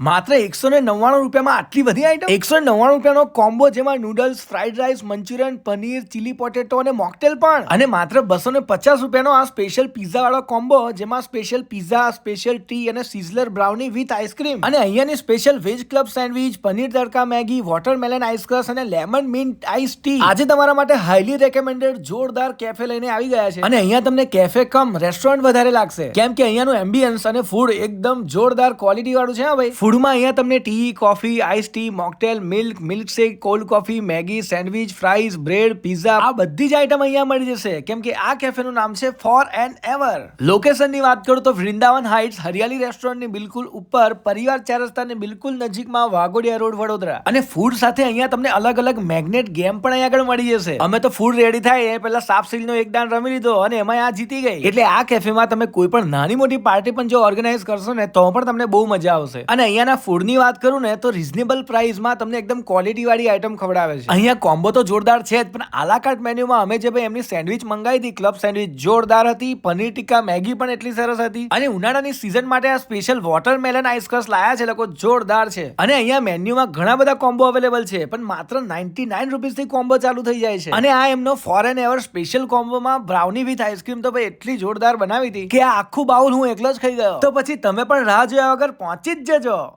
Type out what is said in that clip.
માત્ર એકસો ને નવ્વાણું રૂપિયામાં આટલી બધી આઈટમ એકસો નવ્વાણું રૂપિયાનો કોમ્બો જેમાં noodles fried rice Manchurian paneer chilli potato અને મોકટેલ પણ. અને માત્ર બસો ને પચાસ રૂપિયાનો આ સ્પેશિયલ પિઝા વાળો કોમ્બો જેમાં સ્પેશિયલ પિઝા સ્પેશિયલ ટી અને sizzler brownie with ice cream અને અહીંયાની special veg club sandwich paneer tadka Maggi watermelon આઈસક્રસ અને લેમન મિન્ટ આઈસ ટી આજે તમારા માટે હાઈલી રેકમેન્ડેડ જોરદાર કેફે લઈને આવી ગયા છે. અને અહીંયા તમને કેફે કમ રેસ્ટોરન્ટ વધારે લાગશે. કેમ કે અહીંયાનું એમ્બિયન્સ અને ફૂડ એકદમ જોરદાર ક્વોલિટી વાળું છે હા ભાઈ? ફૂડમાં અહીંયા તમને tea, coffee, ice tea, mocktail, milk, milkshake, cold coffee, Maggi, sandwich, fries, bread, pizza, આ બધી જ આઈટમ અહીંયા મળી જશે. કેમ કે આ કેફેનું નામ છે ફોર એન્ડ એવર. લોકેશનની વાત કરું તો વૃંદાવન હાઇટ્સ હરિયાળી રેસ્ટોરન્ટની બિલકુલ ઉપર, પરિવાર ચાર રસ્તાની બિલકુલ નજીકમાં વાઘોડિયા રોડ, વડોદરા. અને ફૂડ સાથે અહીંયા તમને અલગ અલગ મેગ્નેટ ગેમ પણ અહીંયા આગળ મળી જશે. અમે તો ફૂડ રેડી થાય, એ પહેલા સાપ સીલનો એક દાન રમી લીધો અને એમાં આ જીતી ગઈ. એટલે આ કેફેમાં તમે કોઈ પણ નાની મોટી પાર્ટી પણ જો ઓર્ગેનાઇઝ કરશો ને, તો પણ તમને બહુ મજા આવશે. અને અહીંયાના ફૂડની વાત કરું ને, તો રિઝનેબલ પ્રાઇસમાં તમને એકદમ ક્વોલિટીવાળી વાળી આઈટમ ખવડાવે છે. અહીંયા કોમ્બો તો જોરદાર છે જ, પણ આલાકાર્ટ મેન્યુમાં અમે જે ભાઈ એમની સેન્ડવિચ મંગાવી હતી ક્લબ સેન્ડવિચ જોરદાર હતી, પનીર ટીકા મેગી પણ એટલી સરસ હતી. અને ઉનાળાની સિઝન માટે આ સ્પેશિયલ વોટરમેલન આઈસક્રસ લાયા છે લોકો, જોરદાર છે. અને અહીંયા મેન્યુમાં ઘણા બધા કોમ્બો અવેલેબલ છે, પણ માત્ર નાઇન્ટી નાઇન રૂપીસથી કોમ્બો ચાલુ થઈ જાય છે. અને આ એમનો ફોરેન એવર સ્પેશિયલ કોમ્બોમાં બ્રાઉની વિથ આઈસ્ક્રીમ તો ભાઈ એટલી જોરદાર બનાવી હતી કે આ આખું બાઉલ હું એકલો જ ખાઈ ગયો. તો પછી તમે પણ રાહ જોયા વગર પહોંચી જ જજો.